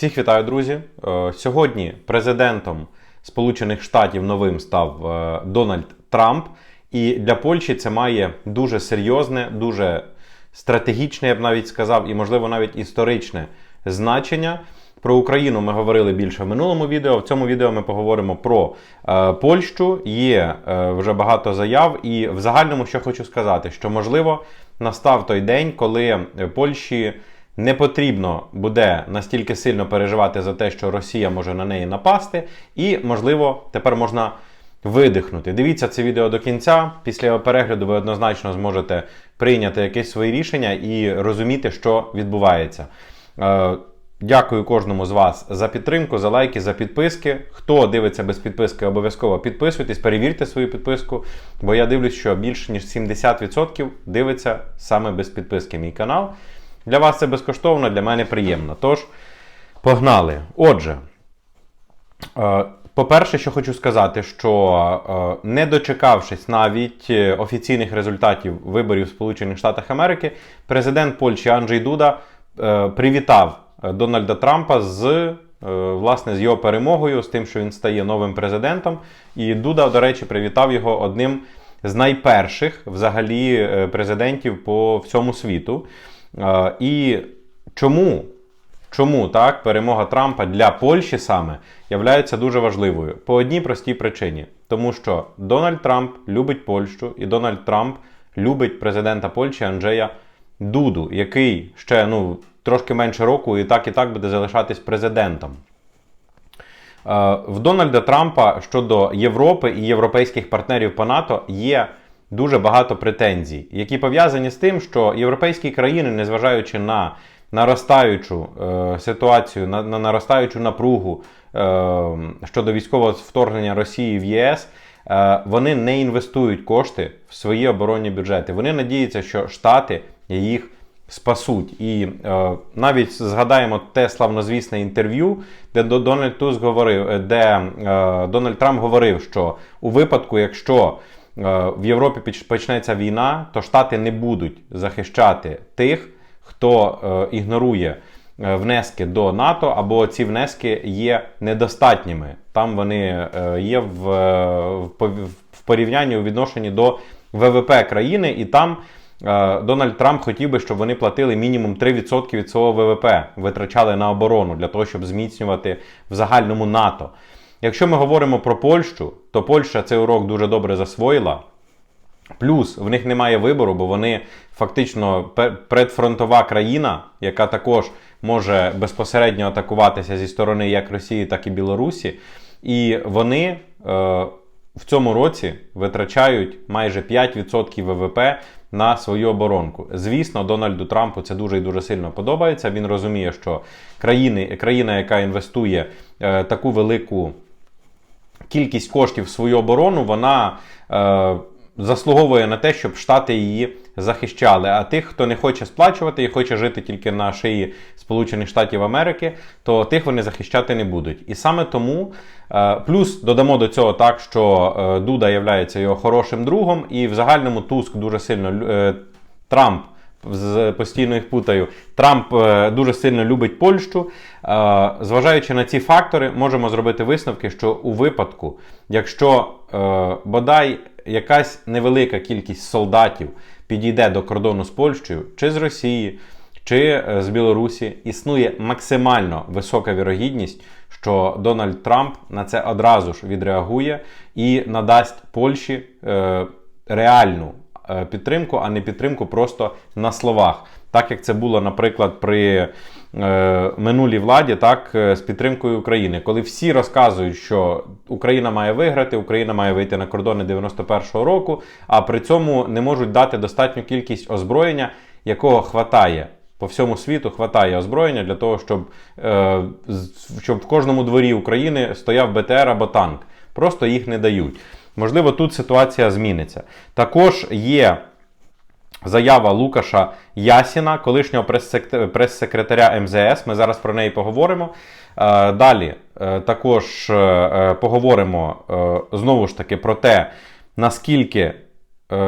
Всіх вітаю, друзі. Е, Сьогодні президентом Сполучених Штатів новим став е, Дональд Трамп, і для Польщі це має дуже серйозне, дуже стратегічне, я б навіть сказав, і можливо навіть історичне значення. Про Україну ми говорили більше в минулому відео. В цьому відео ми поговоримо про е, Польщу. Є е, вже багато заяв, і в загальному що хочу сказати, що можливо настав той день, коли Польщі не потрібно буде настільки сильно переживати за те, що Росія може на неї напасти, і можливо тепер можна видихнути. Дивіться це відео до кінця. Після його перегляду ви однозначно зможете прийняти якесь своє рішення і розуміти, що відбувається. Е, Дякую кожному з вас за підтримку, за лайки, за підписки. Хто дивиться без підписки, обов'язково підписуйтесь, перевірте свою підписку, бо я дивлюсь, що більше ніж 70% дивиться саме без підписки мій канал. Для вас це безкоштовно, для мене приємно. Тож, погнали. Отже, е, по-перше, що хочу сказати, що е, не дочекавшись навіть е, офіційних результатів виборів в Сполучених Штатах Америки, президент Польщі Анджей Дуда привітав Дональда Трампа з власне з його перемогою, з тим, що він стає новим президентом. І Дуда, до речі, привітав його одним з найперших взагалі президентів по всьому світу. І чому? Чому так перемога Трампа для Польщі саме являється дуже важливою? По одній простій причині. Тому що Дональд Трамп любить Польщу, і Дональд Трамп любить президента Польщі Анджея Дуду, який ще ну, трошки менше року і так і так буде залишатись президентом. Е, В Дональда Трампа щодо Європи і європейських партнерів по НАТО є дуже багато претензій, які пов'язані з тим, що європейські країни, незважаючи на наростаючу е, ситуацію, на, на наростаючу напругу е, щодо військового вторгнення Росії в ЄС, е, вони не інвестують кошти в свої оборонні бюджети. Вони надіються, що Штати їх спасуть. І е, навіть згадаємо те славнозвісне інтерв'ю, де До- Дональд Туск говорив, де е, Дональд Трамп говорив, що у випадку, якщо в Європі почнеться війна, то Штати не будуть захищати тих, хто е, ігнорує е, внески до НАТО, або ці внески є недостатніми. Там вони е, є в, е, в порівнянні у відношенні до ВВП країни, і там е, Дональд Трамп хотів би, щоб вони платили мінімум 3% від свого ВВП, витрачали на оборону для того, щоб зміцнювати в загальному НАТО. Якщо ми говоримо про Польщу, то Польща цей урок дуже добре засвоїла. Плюс в них немає вибору, бо вони фактично предфронтова країна, яка також може безпосередньо атакуватися зі сторони як Росії, так і Білорусі. І вони е, в цьому році витрачають майже 5% ВВП на свою оборонку. Звісно, Дональду Трампу це дуже і дуже сильно подобається. Він розуміє, що країни, країна, яка інвестує е, таку велику кількість коштів в свою оборону, вона е, заслуговує на те, щоб Штати її захищали. А тих, хто не хоче сплачувати і хоче жити тільки на шиї Сполучених Штатів Америки, то тих вони захищати не будуть. І саме тому, е, плюс додамо до цього так, що е, Дуда є його хорошим другом, і в загальному Туск дуже сильно е, Трамп. Постійно їх путаю. Трамп е, дуже сильно любить Польщу. Е, Зважаючи на ці фактори, можемо зробити висновки, що у випадку, якщо е, бодай якась невелика кількість солдатів підійде до кордону з Польщею, чи з Росії, чи з Білорусі, існує максимально висока вірогідність, що Дональд Трамп на це одразу ж відреагує і надасть Польщі реальну підтримку, а не підтримку просто на словах. Так як це було, наприклад, при е, минулій владі, так е, з підтримкою України, коли всі розказують, що Україна має виграти, Україна має вийти на кордони 91-го року, а при цьому не можуть дати достатню кількість озброєння, якого хватає. По всьому світу хватає озброєння для того, щоб, е, щоб в кожному дворі України стояв БТР або танк. Просто їх не дають. Можливо, тут ситуація зміниться. Також є заява Лукаша Ясіна, колишнього прес-сек- прес-секретаря МЗС. Ми зараз про неї поговоримо. Е, Далі е, також е, поговоримо знову ж таки про те, наскільки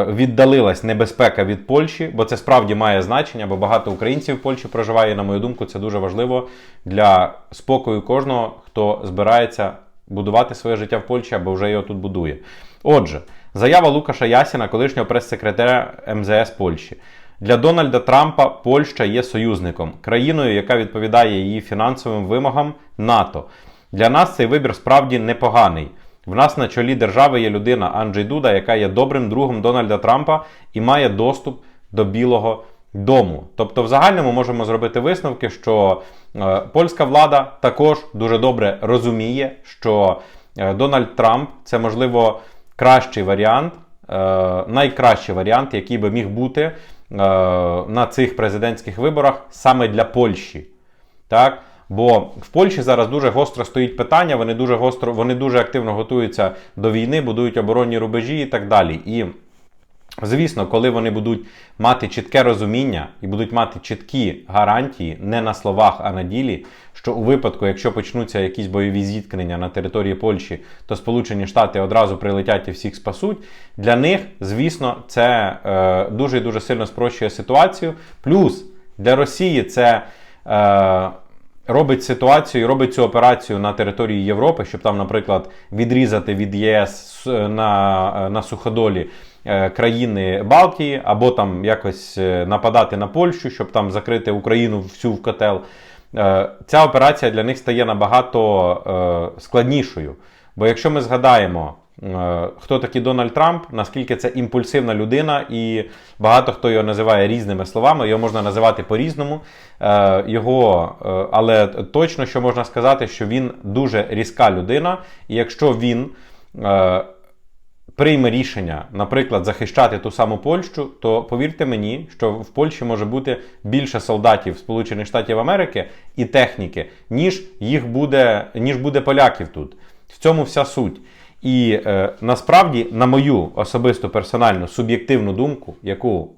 віддалилась небезпека від Польщі, бо це справді має значення, бо багато українців в Польщі проживає. І, на мою думку, це дуже важливо для спокою кожного, хто збирається будувати своє життя в Польщі або вже його тут будує. Отже, заява Лукаша Ясіна, колишнього прес-секретаря МЗС Польщі. Для Дональда Трампа Польща є союзником, країною, яка відповідає її фінансовим вимогам НАТО. Для нас цей вибір справді непоганий. В нас на чолі держави є людина Анджей Дуда, яка є добрим другом Дональда Трампа і має доступ до Білого Дому. Тобто, в загальному можемо зробити висновки, що е, польська влада також дуже добре розуміє, що е, Дональд Трамп це можливо кращий варіант, е, найкращий варіант, який би міг бути е, на цих президентських виборах саме для Польщі. Так? Бо в Польщі зараз дуже гостро стоїть питання, вони дуже гостро, вони дуже активно готуються до війни, будують оборонні рубежі і так далі. І Звісно, коли вони будуть мати чітке розуміння і будуть мати чіткі гарантії не на словах, а на ділі, що у випадку, якщо почнуться якісь бойові зіткнення на території Польщі, то Сполучені Штати одразу прилетять і всіх спасуть. Для них, звісно, це е, дуже дуже сильно спрощує ситуацію. Плюс для Росії це. Е, робить ситуацію робить цю операцію на території Європи, щоб там, наприклад, відрізати від ЄС на, на суходолі е, країни Балтії, або там якось е, нападати на Польщу, щоб там закрити Україну всю в котел. Е, Ця операція для них стає набагато складнішою. Бо якщо ми згадаємо, хто такий Дональд Трамп, наскільки це імпульсивна людина, і багато хто його називає різними словами, його можна називати по-різному. Е, Його, е, але точно що можна сказати, що він дуже різка людина, і якщо він е, прийме рішення, наприклад, захищати ту саму Польщу, то повірте мені, що в Польщі може бути більше солдатів Сполучених Штатів Америки і техніки, ніж їх буде, ніж буде поляків тут. В цьому вся суть. І е, насправді, на мою особисту персональну суб'єктивну думку, яку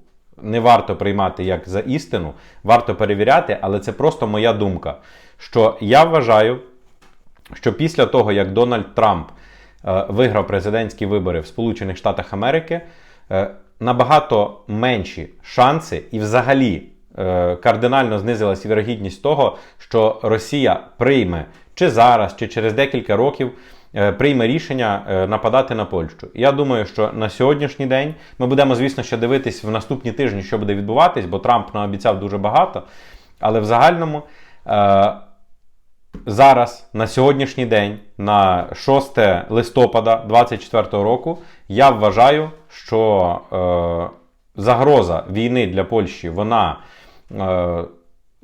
не варто приймати як за істину, варто перевіряти, але це просто моя думка. Що я вважаю, що після того, як Дональд Трамп виграв президентські вибори в Сполучених Штатах Америки, е, набагато менші шанси і взагалі е, кардинально знизилась вірогідність того, що Росія прийме чи зараз, чи через декілька років. Е, прийме рішення е, нападати на Польщу. Я думаю, що на сьогоднішній день ми будемо, звісно, ще дивитись в наступні тижні, що буде відбуватись, бо Трамп наобіцяв дуже багато. Але в загальному е, зараз, на сьогоднішній день, на 6 листопада 2024 року, я вважаю, що загроза війни для Польщі вона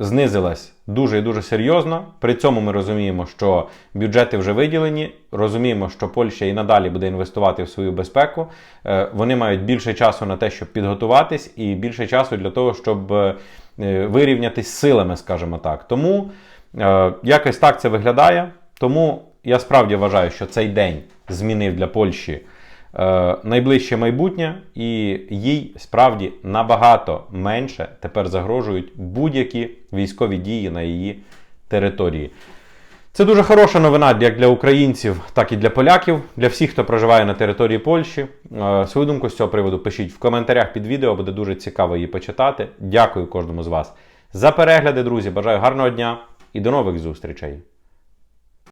знизилась дуже і дуже серйозно. При цьому ми розуміємо, що бюджети вже виділені. Розуміємо, що Польща і надалі буде інвестувати в свою безпеку. Е, вони мають більше часу на те, щоб підготуватись, і більше часу для того, щоб е, вирівнятись силами, скажімо так. Тому е, якось так це виглядає. Тому я справді вважаю, що цей день змінив для Польщі. Е, найближче майбутнє, і їй справді набагато менше тепер загрожують будь-які військові дії на її території. Це дуже хороша новина як для українців, так і для поляків, для всіх, хто проживає на території Польщі. Е, свою думку з цього приводу пишіть в коментарях під відео, буде дуже цікаво її почитати. Дякую кожному з вас за перегляди, друзі. Бажаю гарного дня і до нових зустрічей!